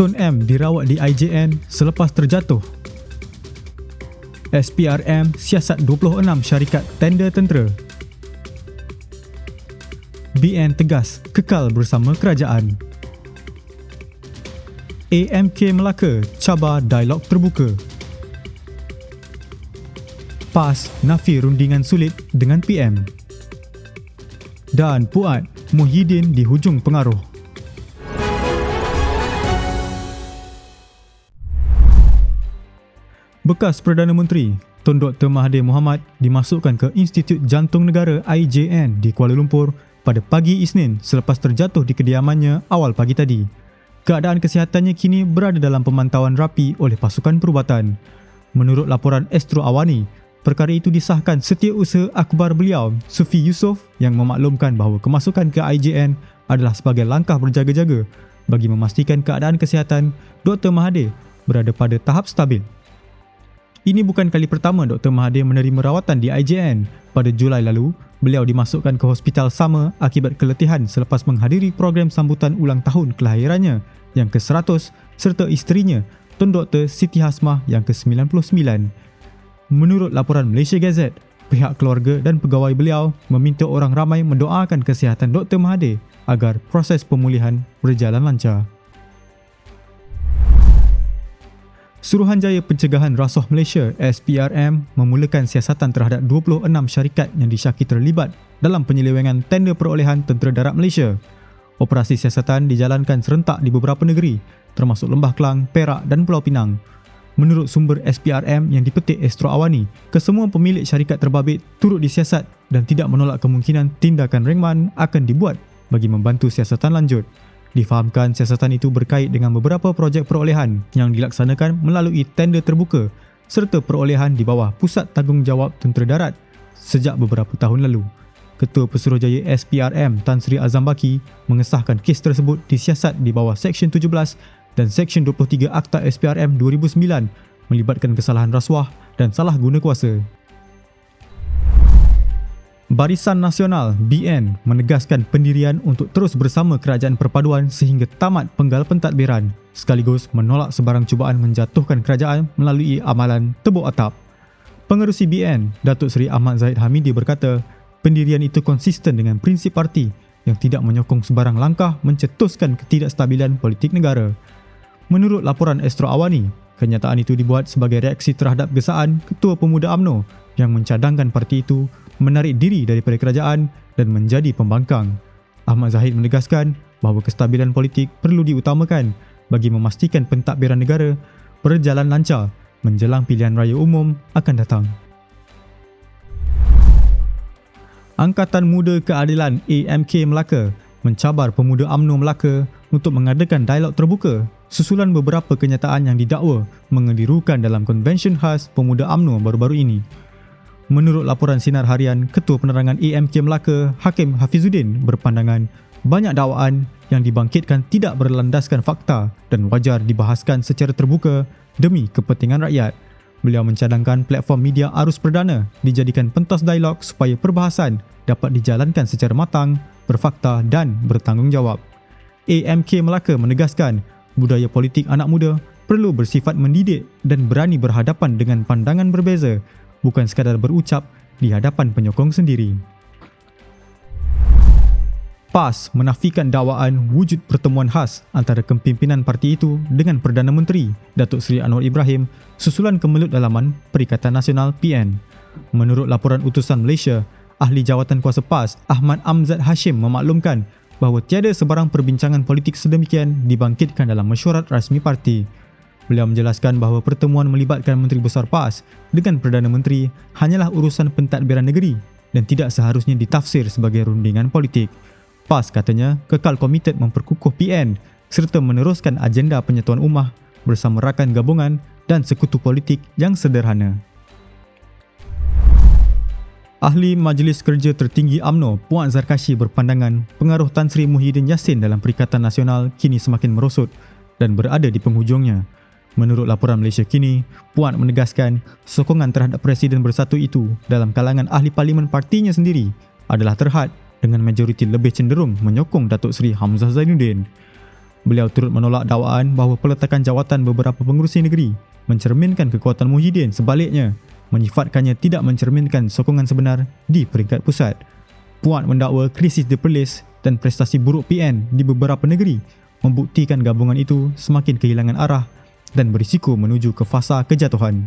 Tun M dirawat di IJN selepas terjatuh. SPRM siasat 26 syarikat tender tentera. BN tegas kekal bersama kerajaan. AMK Melaka cabar dialog terbuka. PAS nafi rundingan sulit dengan PM. Dan Puat Muhyiddin di hujung pengaruh. Bekas Perdana Menteri Tun Dr. Mahathir Mohamad dimasukkan ke Institut Jantung Negara IJN di Kuala Lumpur pada pagi Isnin selepas terjatuh di kediamannya awal pagi tadi. Keadaan kesihatannya kini berada dalam pemantauan rapi oleh pasukan perubatan. Menurut laporan Astro Awani, perkara itu disahkan setiausaha akbar beliau, Sufi Yusof yang memaklumkan bahawa kemasukan ke IJN adalah sebagai langkah berjaga-jaga bagi memastikan keadaan kesihatan Dr. Mahathir berada pada tahap stabil. Ini bukan kali pertama Dr. Mahathir menerima rawatan di IJN. Pada Julai lalu, beliau dimasukkan ke hospital sama akibat keletihan selepas menghadiri program sambutan ulang tahun kelahirannya yang ke-100 serta isterinya, Tun Dr. Siti Hasmah yang ke-99. Menurut laporan Malaysia Gazette, pihak keluarga dan pegawai beliau meminta orang ramai mendoakan kesihatan Dr. Mahathir agar proses pemulihan berjalan lancar. Suruhanjaya Pencegahan Rasuah Malaysia SPRM memulakan siasatan terhadap 26 syarikat yang disyaki terlibat dalam penyelewengan tender perolehan Tentera Darat Malaysia. Operasi siasatan dijalankan serentak di beberapa negeri termasuk Lembah Kelang, Perak dan Pulau Pinang. Menurut sumber SPRM yang dipetik Astro Awani, kesemua pemilik syarikat terbabit turut disiasat dan tidak menolak kemungkinan tindakan ringman akan dibuat bagi membantu siasatan lanjut. Difahamkan siasatan itu berkait dengan beberapa projek perolehan yang dilaksanakan melalui tender terbuka serta perolehan di bawah Pusat Tanggungjawab Tentera Darat sejak beberapa tahun lalu. Ketua Pesuruhjaya SPRM Tan Sri Azam Baki mengesahkan kes tersebut disiasat di bawah Seksyen 17 dan Seksyen 23 Akta SPRM 2009 melibatkan kesalahan rasuah dan salah guna kuasa. Barisan Nasional BN menegaskan pendirian untuk terus bersama kerajaan perpaduan sehingga tamat penggal pentadbiran sekaligus menolak sebarang cubaan menjatuhkan kerajaan melalui amalan tebuk atap. Pengerusi BN, Datuk Seri Ahmad Zahid Hamidi berkata, pendirian itu konsisten dengan prinsip parti yang tidak menyokong sebarang langkah mencetuskan ketidakstabilan politik negara. Menurut laporan Astro Awani, kenyataan itu dibuat sebagai reaksi terhadap gesaan Ketua Pemuda AMNO yang mencadangkan parti itu menarik diri daripada kerajaan dan menjadi pembangkang. Ahmad Zahid menegaskan bahawa kestabilan politik perlu diutamakan bagi memastikan pentadbiran negara berjalan lancar menjelang pilihan raya umum akan datang. Angkatan Muda Keadilan AMK Melaka mencabar pemuda AMNO Melaka untuk mengadakan dialog terbuka susulan beberapa kenyataan yang didakwa mengedirukan dalam konvensyen khas pemuda AMNO baru-baru ini. Menurut laporan Sinar Harian, Ketua Penerangan AMK Melaka, Hakim Hafizuddin berpandangan banyak dakwaan yang dibangkitkan tidak berlandaskan fakta dan wajar dibahaskan secara terbuka demi kepentingan rakyat. Beliau mencadangkan platform media arus perdana dijadikan pentas dialog supaya perbahasan dapat dijalankan secara matang, berfakta dan bertanggungjawab. AMK Melaka menegaskan budaya politik anak muda perlu bersifat mendidik dan berani berhadapan dengan pandangan berbeza bukan sekadar berucap di hadapan penyokong sendiri. PAS menafikan dakwaan wujud pertemuan khas antara kepimpinan parti itu dengan Perdana Menteri Datuk Seri Anwar Ibrahim susulan kemelut dalaman Perikatan Nasional PN. Menurut laporan utusan Malaysia, ahli jawatan kuasa PAS Ahmad Amzad Hashim memaklumkan bahawa tiada sebarang perbincangan politik sedemikian dibangkitkan dalam mesyuarat rasmi parti. Beliau menjelaskan bahawa pertemuan melibatkan Menteri Besar PAS dengan Perdana Menteri hanyalah urusan pentadbiran negeri dan tidak seharusnya ditafsir sebagai rundingan politik. PAS katanya kekal komited memperkukuh PN serta meneruskan agenda penyatuan ummah bersama rakan gabungan dan sekutu politik yang sederhana. Ahli Majlis Kerja Tertinggi AMNO Puan Zarkashi berpandangan pengaruh Tan Sri Muhyiddin Yassin dalam Perikatan Nasional kini semakin merosot dan berada di penghujungnya. Menurut laporan Malaysia kini, Puan menegaskan sokongan terhadap Presiden Bersatu itu dalam kalangan ahli parlimen partinya sendiri adalah terhad dengan majoriti lebih cenderung menyokong Datuk Seri Hamzah Zainuddin. Beliau turut menolak dakwaan bahawa peletakan jawatan beberapa pengurusi negeri mencerminkan kekuatan Muhyiddin sebaliknya menyifatkannya tidak mencerminkan sokongan sebenar di peringkat pusat. Puan mendakwa krisis The Perlis dan prestasi buruk PN di beberapa negeri membuktikan gabungan itu semakin kehilangan arah dan berisiko menuju ke fasa kejatuhan.